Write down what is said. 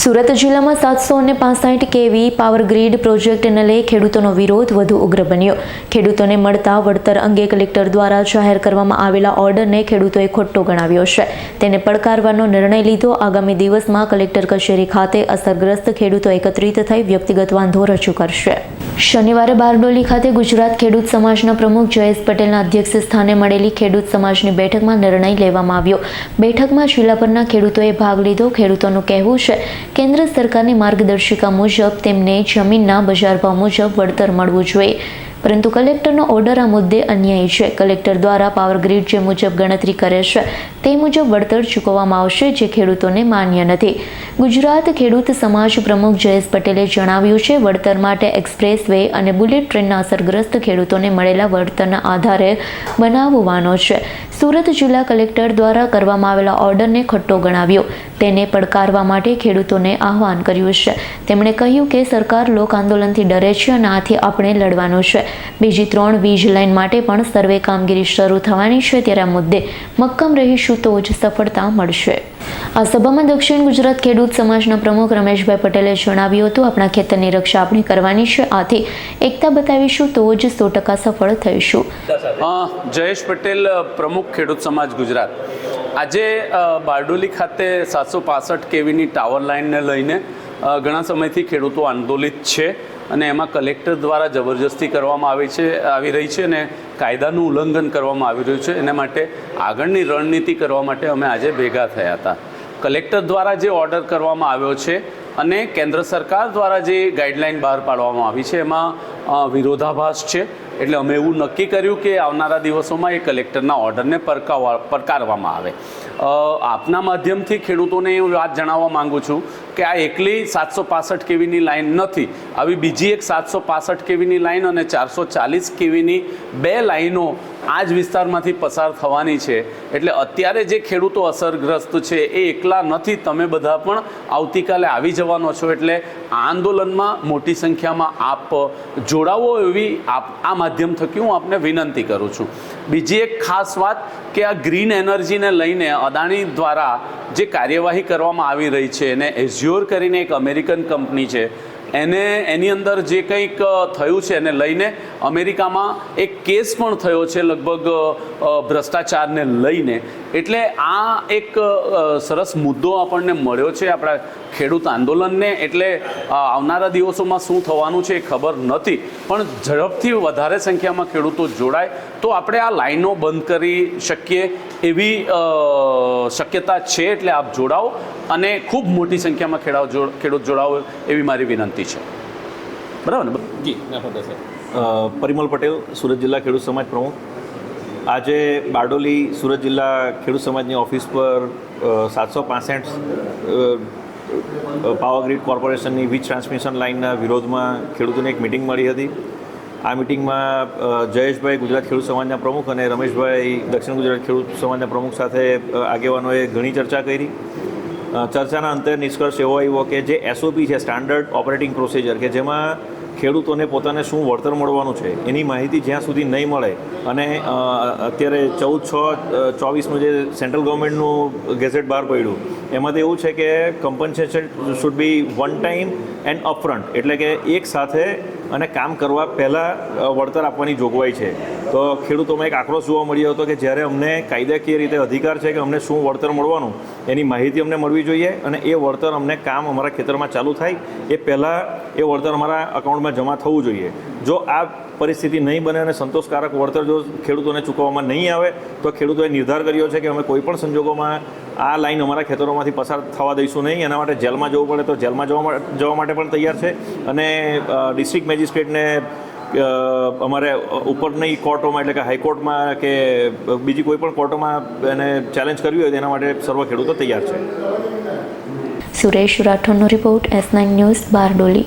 સુરત જિલ્લામાં સાતસો અને પાસઠ કેવી પાવર ગ્રીડ પ્રોજેક્ટને લઈ ખેડૂતોનો વિરોધ વધુ ઉગ્ર બન્યો. ખેડૂતોને મળતા વળતર અંગે કલેક્ટર દ્વારા જાહેર કરવામાં આવેલા ઓર્ડરને ખેડૂતોએ ખોટો ગણાવ્યો છે. તેને પડકારવાનો નિર્ણય લીધો. આગામી દિવસમાં કલેક્ટર કચેરી ખાતે અસરગ્રસ્ત ખેડૂતો એકત્રિત થઈ વ્યક્તિગત વાંધો રજૂ કરશે. શનિવારે બારડોલી ખાતે ગુજરાત ખેડૂત સમાજના પ્રમુખ જયેશ પટેલના અધ્યક્ષ સ્થાને મળેલી ખેડૂત સમાજની બેઠકમાં નિર્ણય લેવામાં આવ્યો. બેઠકમાં શિલાપરના ખેડૂતોએ ભાગ લીધો. ખેડૂતોનું કહેવું છે, કેન્દ્ર સરકારની માર્ગદર્શિકા મુજબ તેમને જમીનના બજાર ભાવ મુજબ વળતર મળવું જોઈએ. પરંતુ કલેક્ટરનો ઓર્ડર આ મુદ્દે અન્યાયી છે. કલેક્ટર દ્વારા પાવર ગ્રીડ જે મુજબ ગણતરી કરે છે, તે મુજબ વળતર ચૂકવવામાં આવશે જે ખેડૂતોને માન્ય નથી. ગુજરાત ખેડૂત સમાજ પ્રમુખ જયેશ પટેલે જણાવ્યું છે, વળતર માટે એક્સપ્રેસ વે અને બુલેટ ટ્રેનના અસરગ્રસ્ત ખેડૂતોને મળેલા વળતરના આધારે બનાવવાનો છે. સુરત જિલ્લા કલેક્ટર દ્વારા કરવામાં આવેલા ઓર્ડરને ખટ્ટો ગણાવ્યો. તેને પડકારવા માટે ખેડૂતોને આહવાન કર્યું છે. તેમણે કહ્યું કે સરકાર લોક આંદોલનથી ડરે છે અને આથી આપણે લડવાનું છે. બીજી ત્રણ વીજ લાઇન માટે પણ સર્વે કામગીરી શરૂ થવાની છે, ત્યારે આ મુદ્દે મક્કમ રહીશું તો જ સફળતા મળશે. આ સભામાં દક્ષિણ ગુજરાત ખેડૂત સમાજના પ્રમુખ રમેશભાઈ પટેલે જણાવ્યું હતું, આપણા ખેતરની રક્ષા આપણે કરવાની છે, આથી એકતા બતાવીશું તો જ સો ટકા સફળ થઈશું. જયેશ પટેલ પ્રમુખ ખેડૂત સમાજ ગુજરાત. આજે બારડોલી ખાતે સાતસો પાસઠ કેવીની ટાવર લાઇનને લઈને ઘણા સમયથી ખેડૂતો આંદોલિત છે અને એમાં કલેક્ટર દ્વારા જબરજસ્તી કરવામાં આવી છે, આવી રહી છે અને કાયદાનું ઉલ્લંઘન કરવામાં આવી રહ્યું છે. એના માટે આગળની રણનીતિ કરવા માટે અમે આજે ભેગા થયા હતા. કલેક્ટર દ્વારા જે ઓર્ડર કરવામાં આવ્યો છે અને કેન્દ્ર સરકાર દ્વારા જે ગાઈડલાઈન બહાર પાડવામાં આવી છે, એમાં વિરોધાભાસ છે. એટલે અમે એવું નક્કી કર્યું કે આવનારા દિવસોમાં એ કલેક્ટરના ઓર્ડરને પરકાવવા પડકારવામાં આવે. આપના માધ્યમથી ખેડૂતોને એ વાત જણાવવા માગું છું કે આ એકલી સાતસો પાસઠ કેવીની લાઈન નથી. આવી બીજી એક સાતસો પાસઠ કેવીની લાઈન અને ચારસો ચાલીસ કેવીની બે લાઈનો આ જ વિસ્તારમાંથી પસાર થવાની છે. એટલે અત્યારે જે ખેડૂતો અસરગ્રસ્ત છે એ એકલા નથી, તમે બધા પણ આવતીકાલે આવી જવાનો છો. એટલે આંદોલનમાં મોટી સંખ્યામાં આપ જોડાવો એવી આપ, આ માધ્યમ થકી હું આપને વિનંતી કરું છું. બીજી એક ખાસ વાત કે આ ગ્રીન એનર્જીને લઈને અદાણી દ્વારા જે કાર્યવાહી કરવામાં આવી રહી છે, એને એઝ્યોર કરીને એક અમેરિકન કંપની છે એને એની અંદર જે કંઈક થયું છે એને લઈને અમેરિકામાં એક કેસ પણ થયો છે લગભગ ભ્રષ્ટાચારને લઈને. એટલે આ એક સરસ મુદ્દો આપણને મળ્યો છે આપણા ખેડૂત આંદોલનને. એટલે આવનારા દિવસોમાં શું થવાનું છે એ ખબર નથી. પણ ઝડપથી વધારે સંખ્યામાં ખેડૂતો જોડાય. તો આપણે આ લાઈનો બંધ કરી શકીએ એવી શક્યતા છે એટલે આપ જોડાઓ. અને ખૂબ મોટી સંખ્યામાં ખેડાવ જો- ખેડૂત જોડાવો એવી મારી વિનંતી. છે. બરાબર ને? જી પરિમલ પટેલ સુરત જિલ્લા ખેડૂત સમાજ પ્રમુખ. આજે બારડોલી સુરત જિલ્લા ખેડૂત સમાજની ઓફિસ પર સાતસો પાસઠ પાવર ગ્રીડ કોર્પોરેશનની વીજ ટ્રાન્સમિશન લાઇનના વિરોધમાં ખેડૂતોને એક મિટિંગ મળી હતી. આ મિટિંગમાં જયેશભાઈ ગુજરાત ખેડૂત સમાજના પ્રમુખ અને રમેશભાઈ દક્ષિણ ગુજરાત ખેડૂત સમાજના પ્રમુખ સાથે આગેવાનોએ ઘણી ચર્ચા કરી. ચર્ચાના અંતે નિષ્કર્ષ એવો આવ્યો કે જે એસઓપી છે સ્ટાન્ડર્ડ ઓપરેટિંગ પ્રોસિજર કે જેમાં ખેડૂતોને પોતાને શું વળતર મળવાનું છે, એની માહિતી જ્યાં સુધી નહીં મળે. અને અત્યારે ચૌદ છ ચોવીસનું જે સેન્ટ્રલ ગવર્મેન્ટનું ગેઝેટ બહાર પડ્યું એમાં તો એવું છે કે compensation should be one time and upfront એટલે કે એક સાથે અને કામ કરવા પહેલાં વળતર આપવાની જોગવાઈ છે. તો ખેડૂતોમાં એક આક્રોશ જોવા મળ્યો હતો કે જ્યારે અમને કાયદાકીય રીતે અધિકાર છે કે અમને શું વળતર મળવાનું, એની માહિતી અમને મળવી જોઈએ અને એ વળતર અમને કામ અમારા ખેતરમાં ચાલુ થાય, એ પહેલાં એ વળતર અમારા અકાઉન્ટમાં જમા થવું જોઈએ. જો આ પરિસ્થિતિ નહીં બને અને સંતોષકારક વળતર જો ખેડૂતોને ચૂકવવામાં નહીં આવે, તો ખેડૂતોએ નિર્ધાર કર્યો છે કે અમે કોઈ પણ સંજોગોમાં આ લાઈન અમારા ખેતરોમાંથી પસાર થવા દઈશું નહીં. એના માટે જેલમાં જવું પડે તો જેલમાં જવા જવા માટે પણ તૈયાર છે. અને ડિસ્ટ્રિક્ટ મેજિસ્ટ્રેટને અમારે ઉપરની કોર્ટોમાં એટલે કે હાઈકોર્ટમાં કે બીજી કોઈ પણ કોર્ટોમાં એને ચેલેન્જ કરવી હોય તેના માટે સર્વ ખેડૂતો તૈયાર છે. Suresh રાઠોડનો report S nine news Bardoli.